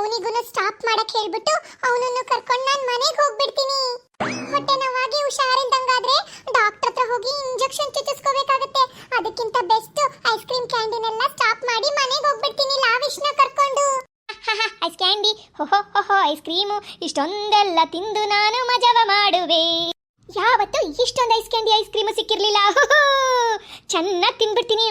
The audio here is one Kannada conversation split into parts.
ಅವನಿಗೂ ಸ್ಟಾಪ್ ಮಾಡಕ್ ಹೇಳ್ಬಿಟ್ಟು ಅವನನ್ನು ಕರ್ಕೊಂಡು ನಾನು ಮನೆಗೆ ಹೋಗ್ಬಿಡ್ತೀನಿ. ಹೊಟ್ಟೆ ನೋವಾಗಿ ಹುಷಾರಿಲ್ದಂಗಾದ್ರೆ ಡಾಕ್ಟರ್ ಹತ್ರ ಹೋಗಿ ಇಂಜೆಕ್ಷನ್ ಚುಚ್ಚಿಸ್ಕೋಬೇಕಾಗತ್ತೆ ಅದಕ್ಕಿಂತ ಬೆಸ್ಟ್ ಐಸ್ ಕ್ರೀಮ್ ಕ್ಯಾಂಡಿನೆಲ್ಲ ಸ್ಟಾಪ್ ಮಾಡಿ ಮನೆಗೆ ಹೋಗ್ಬಿಡ್ತೀನಿ ಲಾವಿಶ್ನ ಕರ್ಕೊಂಡು. ಐಸ್ ಕ್ಯಾಂಡಿ ಹೊಹೊ ಐಸ್ ಕ್ರೀಮು ಇಷ್ಟೊಂದೆಲ್ಲ ತಿಂದು ನಾನು ಮಜವ ಮಾಡುವೆ. ಯಾವತ್ತೂ ಇಷ್ಟೊಂದು ಐಸ್ ಕ್ಯಾಂಡಿ ಐಸ್ ಕ್ರೀಮು ಸಿಕ್ಕಿರ್ಲಿಲ್ಲ. ಚೆನ್ನಾಗಿ ತಿನ್ಬಿಡ್ತೀನಿ.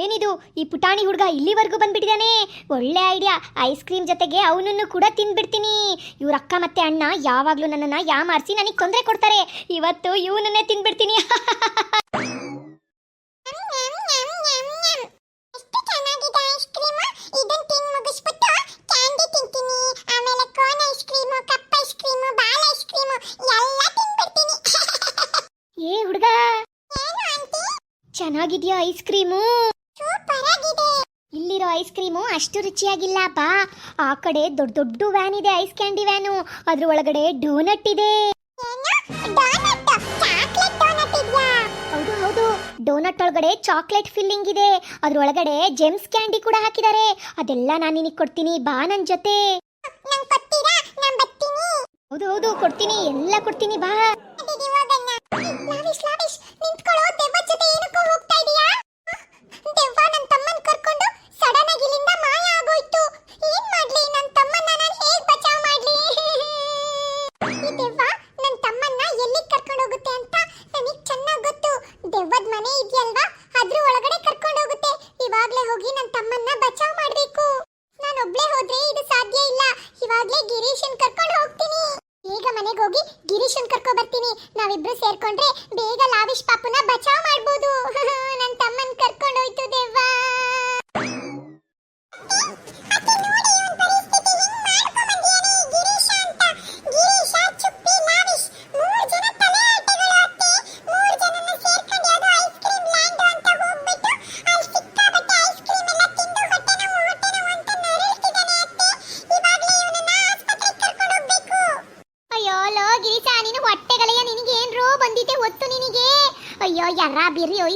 ಏನಿದು? ಈ ಪುಟಾಣಿ ಹುಡುಗ ಇಲ್ಲಿವರೆಗೂ ಬಂದ್ಬಿಟ್ಟಿದ್ದಾನೆ ಒಳ್ಳೆ ಐಡಿಯಾ. ಐಸ್ ಕ್ರೀಮ್ ಜೊತೆಗೆ ಅವನನ್ನು ಕೂಡ ತಿನ್ಬಿಡ್ತೀನಿ. ಇವ್ರ ಅಕ್ಕ ಮತ್ತೆ ಅಣ್ಣ ಯಾವಾಗಲೂ ನನ್ನನ್ನು ಯಾಮಾರಿಸಿ ನನಗೆ ತೊಂದರೆ ಕೊಡ್ತಾರೆ. ಇವತ್ತು ಇವನನ್ನೇ ತಿನ್ಬಿಡ್ತೀನಿ. ಚೆನ್ನಾಗಿದೆಯಾ ಚೆನ್ನಾಗಿದೆ ಐಸ್ ಕ್ರೀಮ್? ಐಸ್ ಕ್ರೀಮು ಅಷ್ಟು ರುಚಿಯಾಗಿಲ್ಲ ಬಾ ಆ ಕಡೆ ದೊಡ್ಡ ದೊಡ್ಡ ವ್ಯಾನ್ ಇದೆ ಐಸ್ ಕ್ಯಾಂಡಿ ವ್ಯಾನು. ಅದ್ರ ಒಳಗಡೆ ಡೋನಟ್? ಇದೆ ಹೌದು ಹೌದು. ಡೋನಟ್ ಒಳಗಡೆ ಚಾಕ್ಲೇಟ್ ಫಿಲ್ಲಿಂಗ್ ಇದೆ. ಅದ್ರ ಒಳಗಡೆ ಜೆಮ್ಸ್ ಕ್ಯಾಂಡಿ ಕೂಡ ಹಾಕಿದ್ದಾರೆ. ಅದೆಲ್ಲ ನಾನು ನಿನಗೆ ಕೊಡ್ತೀನಿ ಬಾ ನನ್ನ ಜೊತೆ. ಹೌದು ಹೌದು ಕೊಡ್ತೀನಿ. ಎಲ್ಲ ಕೊಡ್ತೀನಿ ಬಾ. ಬೇಗ ಲಾವಿಶ್ ಪಾಪುನ ಬಚಾವ್ ಮಾಡ್ಬೋದು.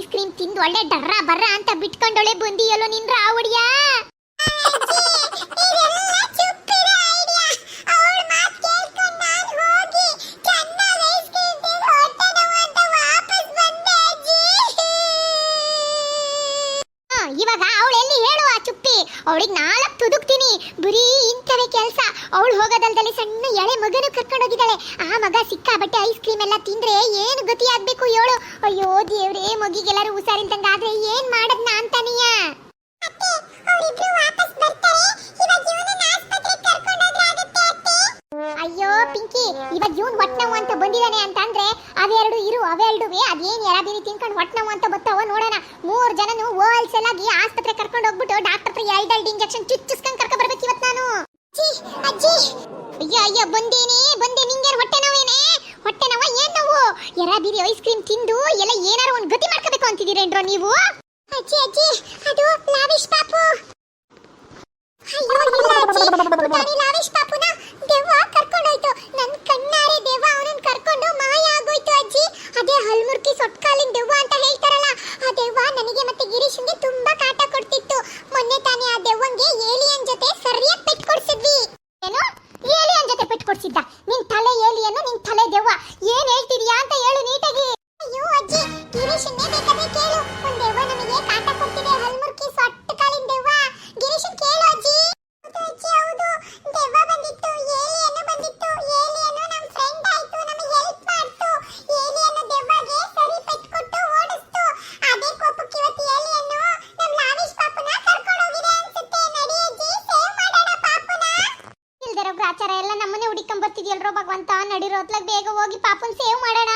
ಐಸ್ ಕ್ರೀಮ್ ತಿಂದು ಒಳ್ಳೆ ಡರ್ರ ಬರ್ರ ಅಂತ ಬಿಟ್ಕೊಂಡೊಳೆ ಬಂದಿಯಲ್ಲೋ ನಿನ್ ರಾವಡಿಯ? ಇವಾಗ ಅವಳು ಎಲ್ಲಿ ಹೇಳು ಆ ಚುಪ್ಪಿ? ಅವಳಿಗೆ ನಾಲ್ಕು ತುದುಕ್ತೀನಿ. ಬರೀ ಇಂಥವೇ ಕೆಲಸ. ಅವಳು ಹೋಗೋದಲ್ದಲ್ಲಿ ಸಣ್ಣ ಎಳೆ ಮಗನು ಕರ್ಕೊಂಡು ಹೋಗಿದ್ದಾಳೆ ಆ ಮಗ ಸಿಕ್ಕಾಬಟ್ಟೆ ಐಸ್ ಕ್ರೀಮ್ ಎಲ್ಲ ತಿಂದ್ರೆ ಏನು ಗತಿ ಆಗ್ಬೇಕು ಹೇಳು? ಅಯ್ಯೋ ದೇವ್ರೇ, ಮಗಿಗೆಲ್ಲರೂ ಹುಷಾರಿಂದಂಗಾದ್ರೆ ಏನು ಏನ್ ಮಾಡದ್ನ ಅಂತಾನೀಯ ಎರಡೆರಡು ಇಂಜೆಕ್ಷನ್ ಚುಚ್ಚಿಸ್ಕೊಂಡು ಕರ್ಕ ಬರ್ಬೇಕು ಇವತ್ತು ನಾನು ಅಜ್ಜಿ ಅಯ್ಯ ಅಯ್ಯ ಬಂದೇನೆ ಬಂದೆ ನಿಂಗೆ ಹೊಟ್ಟೆ ನೋವೇನೆ ಹೊಟ್ಟೆ ನೋವ ಏನ್ ನೋವು ಎರಾಬಿರಿ ಐಸ್ ಕ್ರೀಮ್ ತಿಂದು ಎಲ್ಲ ಏನಾರು ಒಂದ್ ಗತಿ ಮಾಡ್ಕೋಬೇಕು ಅಂತಿದ್ದೀರೇನ್ರೋ ನೀವು ಅಜ್ಜಿ ಅಜ್ಜಿ ಅದು ಲಾವಿಶ್ ಪಾಪು ಅಯ್ಯೋ ಇಲ್ಲ ಅಜ್ಜಿ ಗ್ರಾಚಾರ ಎಲ್ಲ ನಮ್ಮನೆ ಹುಡಿಕೊಂಡ್ ಬರ್ತಿದ್ಯಲ್ರೋ ಭಗವಂತ? ನಡಿರೋ ಬೇಗ ಹೋಗಿ ಪಾಪನ್ ಸೇವ್ ಮಾಡೋಣ.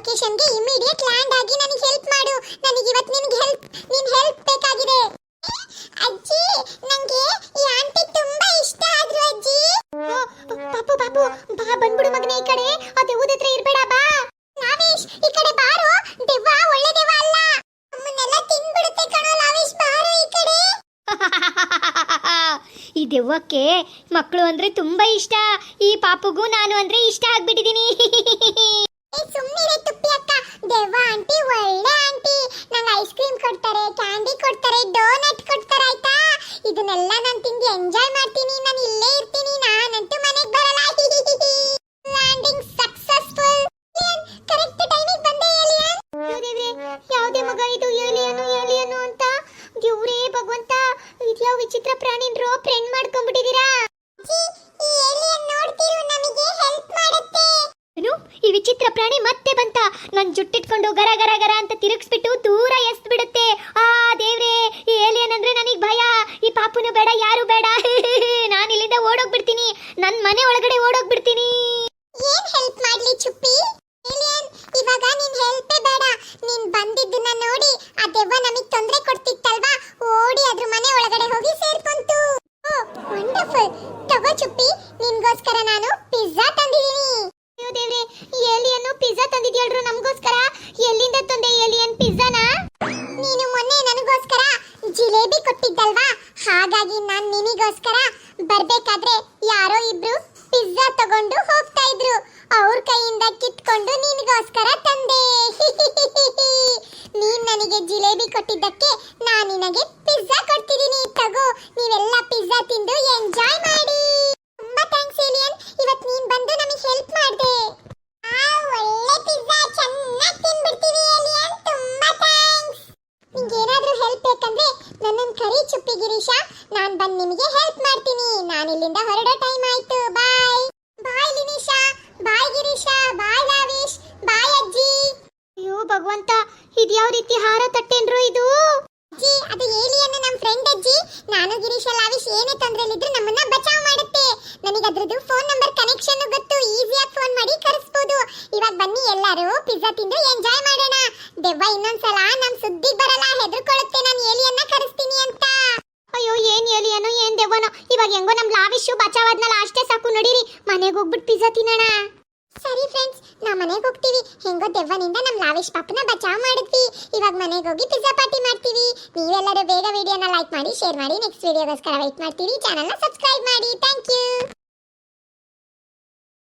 ಲೊಕೇಶನ್ಗೆ ಇಮಿಡಿಯೇಟ್ ಲ್ಯಾಂಡ್ ಆಗಿ ನನಗೆ ಹೆಲ್ಪ್ ಮಾಡು. ನನಗೆ ಇವತ್ತು ನಿನಗೆ ಹೆಲ್ಪ್ ನಿನ್ ಹೆಲ್ಪ್ ಬೇಕಾಗಿದೆ. ಅಜ್ಜಿ ನನಗೆ ಈ ಆಂಟಿ ತುಂಬಾ ಇಷ್ಟ ಆದ್ರು ಅಜ್ಜಿ. ಪಾಪು ಪಾಪು, ಬಾ, ಬಂದ್ಬಿಡು ಮಗನೇ ಈ ಕಡೆ. ಆ ದೆವ್ವದ ಇರ್ಬೇಡ, ಬಾ. ನಾವೇಶ್, ಈ ಕಡೆ ಬಾರು. ದೆವ್ವ ಒಳ್ಳೆ ದೆವ್ವ ಅಲ್ಲ. ನಮ್ಮನ್ನೆಲ್ಲ ತಿನ್ಬಿಡುತ್ತೆ ಕಣೋ ನಾವೇಶ್, ಬಾರು ಈ ಕಡೆ. ಈ ದೆವ್ವಕ್ಕೆ ಮಕ್ಕಳು ಅಂದ್ರೆ ತುಂಬಾ ಇಷ್ಟ. ಈ ಪಾಪುಗೂ ನಾನು ಅಂದ್ರೆ ಇಷ್ಟ ಆಗ್ಬಿಟ್ಟಿದ್ದೀನಿ ದೆವ್ವ ಆಂಟಿ, ಒಳ್ಳೆ ಆಂಟಿ. ನಂಗೆ ಐಸ್ ಕ್ರೀಮ್ ಕೊಡ್ತಾರೆ ಕ್ಯಾಂಡಿ ಕೊಡ್ತಾರೆ ಡೋನಟ್ ಕೊಡ್ತಾರೆ, ಆಯ್ತಾ? ಇದನ್ನೆಲ್ಲ ನಾನು ತಿಂದು ಎಂಜಾಯ್ ಮಾಡ್ತೀನಿ. ನಾನು ಇಲ್ಲೇ ಇರ್ತೀನಿ. ನಾನಂತೂ ಮನೆಗೆ ಬರಲ್ಲ. ಲ್ಯಾಂಡಿಂಗ್ ಸಕ್ಸಸ್ಫುಲ್ ಕರೆಕ್ಟ್ ಟೈಮಿಗೆ ಬಂದೆ ಏಲಿಯನ್ ಯಾವುದೇ ಮಗ ಇದು ಏಲಿಯನು ಏಲಿಯನು ಅಂತ. ದೇವ್ರೇ ಭಗವಂತ, ಇದ್ಯಾವ ವಿಚಿತ್ರ ಪ್ರಾಣಿನ್ರೋ ಫ್ರೆಂಡ್ ಮಾಡ್ಕೊಂಡ್ಬಿಟ್ಟಿದೀರಾ ಗರ ಗರ ಗರ ಅಂತ ತಿರುಗಿಸ್ಬಿಟ್ಟು ದೂರ ಎಸ್ತ್ ಬಿಡುತ್ತೆ ಆ, ದೇವ್ರೆ, ಈ ಏಲಿಯನ್ ಅಂದ್ರೆ ನನಗ್ ಭಯ. ಈ ಪಾಪುನು ಬೇಡ, ಯಾರು ಬೇಡ. ನಾನು ಇಲ್ಲಿಂದ ಓಡೋಗ್ಬಿಡ್ತೀನಿ. ನನ್ ಮನೆ ಒಳಗಡೆ ಓಡೋಗ್ಬಿಡ್ತೀನಿ. ಏನ್ ಹೆಲ್ಪ್ ಮಾಡ್ಲಿ ಚುಪ್ಪಿ? ಏಲಿಯನ್ ಇವಾಗ ನಿನ್ ಹೆಲ್ಪೇ ಬೇಡ. ನೀನ್ ಬಂದಿದ್ದನ್ನ ನೋಡಿ ಆ ದೆವ್ವ ನಮಗ್ ತೊಂದ್ರೆ ಕೊಡ್ತಿತ್ತಲ್ವಾ? ಓಡಿ ಅದ್ರ ಮನೆ ಒಳಗಡೆ ಹೋಗಿ ಸೇರ್ಕೊಂತು. ವಂಡರ್ಫುಲ್ ತಗೋ ಚುಪ್ಪಿ. ಹಾಗಾಗಿ ನಾನ್ ನಿನಿಗೋಸ್ಕರ ಬರ್ಬೇಕಾದ್ರೆ ಯಾರೋ ಇಬ್ರು ಪಿಜ್ಜಾ ತಗೊಂಡು ಹೋಗ್ತಾ ಇದ್ರು. ಅವ್ರ ಕೈಯಿಂದ ಕಿತ್ಕೊಂಡು ನಿನಗೋಸ್ಕರ ತಂದೆ. ನೀನ್ ನನಗೆ ಜಿಲೇಬಿ ಕೊಟ್ಟಿದ್ದಕ್ಕೆ ನಾನು ನಿನಗೆ ಪಿಜ್ಜಾ ಕೊಡ್ತಿದ್ದೀನಿ ತಗೋ, ನೀವೆಲ್ಲ ಪಿಜ್ಜಾ ತಿಂದು ಎಂಜಾಯ್ ಮಾಡಿ ತುಂಬಾ ಥ್ಯಾಂಕ್ಸ್ ಏಲಿಯನ್ ಇವತ್ ನೀನ್ ಬಂದು ನಮಗೆ ಹೆಲ್ಪ್ ಮಾಡ್ದೆ ಆ ಒಳ್ಳೆ ಪಿಜ್ಜಾ ಚೆನ್ನಾಗಿ ತಿನ್ಬಿಡ್ತೀವಿ ಏಲಿಯನ್ ತುಂಬಾ ಥ್ಯಾಂಕ್ಸ್ ನಿಂಗೆ ಏನಾದ್ರೂ ಹೆಲ್ಪ್ ಬೇಕಂದ್ರೆ ನನ್ನನ್ನು ಕರಿ ಚುಪ್ಪಿ ಗಿರೀಶ ನಾನ್ ಬಂದ್ ನಿಮಗೆ ಹೆಲ್ಪ್ ಮಾಡ್ತೀನಿ ನಾನು ಇಲ್ಲಿಂದ ಹೊರಡೋ ಟೈಮ್ ಆಯ್ತು. ಬಾಯ್ ಬಾಯ್ ಲಿನಿಶಾ ಬಾಯ್ ಗಿರಿಶಾ ಬಾಯ್ ಲಾವೇಶ್ ಬಾಯ್ ಅಜ್ಜಿ. ಅಯ್ಯೋ, ಭಗವಂತ ಇದ್ಯಾವ ರೀತಿ ಹಾರ ತಟ್ಟೆನ್ರು ಇದು? ಅಜ್ಜಿ, ಅದು ಏಲಿಯನ್ ನಮ್ಮ ಫ್ರೆಂಡ್ ಅಜ್ಜಿ. ನಾನು ಗಿರೀಶ ಲಾವಿಶ್ ಏನೇ ತೊಂದ್ರೆಲಿದ್ರು ನಮ್ಮನ್ನ ಬಚಾವ್ ಮಾಡುತ್ತೆ. ನನಗೆ ಅದ್ರದ್ದು ಫೋನ್ ನಂಬರ್ ಕನೆಕ್ಷನ್ ಗೊತ್ತು. ಈಸಿಯಾಗಿ ಫೋನ್ ಮಾಡಿ ಕರೆಸ್ಬೋದು. ಇವಾಗ ಬನ್ನಿ ಎಲ್ಲರೂ ಪಿಜ್ಜಾ ತಿಂದು ಎಂಜಾಯ್ ಮಾಡೋಣ. ದೆವ್ವ ಇನ್ನೊಂದ್ಸಲ ನಮ್ ಸುದ್ದಿ ಬರಲ್ಲ ಹೆದರ್ಕೊಳ್ಳುತ್ತೆ ನಾನು ಏಲಿಯನ್ನ ಕರೆಸ್ತೀನಿ ಅಂತ ಅಯ್ಯೋ ಏನ್ ಏಲಿಯನು ಏನ್ ದೆವ್ವನೋ ಇವಾಗ ಹೆಂಗೋ ನಮ್ ಲಾವಿಶು ಬಚಾವಾದ್ನಲ್ಲ ಅಷ್ಟೇ ಸಾಕು ನಡೀರಿ ಮನೆಗೆ ಹೋಗ್ಬಿಟ್ಟು ಪಿಜ್ಜಾ ತಿನ್ನೋಣ. ಸರಿ ಫ್ರೆಂಡ್ಸ್ ನಾ ಮನೆಗೆ ಹೋಗ್ತೀವಿ. ಹೆಂಗೋ ದೆವ್ವನಿಂದ ನಮ್ ಲಾವೇಶ್ ಪಾಪನ ಬಚಾವ್ ಮಾಡಿದ್ವಿ. ಇವಾಗ ಮನೆಗೆ ಹೋಗಿ ಪಿಜ್ಜಾ ಪಾರ್ಟಿ ಮಾಡ್ತೀವಿ. ನೀವೆಲ್ಲರೂ ಬೇಗ ವಿಡಿಯೋನ ಲೈಕ್ ಮಾಡಿ ಶೇರ್ ಮಾಡಿ ನೆಕ್ಸ್ಟ್ ವಿಡಿಯೋಗೋಸ್ಕರ ವೆಯ್ಟ್ ಮಾಡ್ತೀವಿ ಚಾನಲ್ನ ಸಬ್ಸ್ಕ್ರೈಬ್ ಮಾಡಿ. Thank you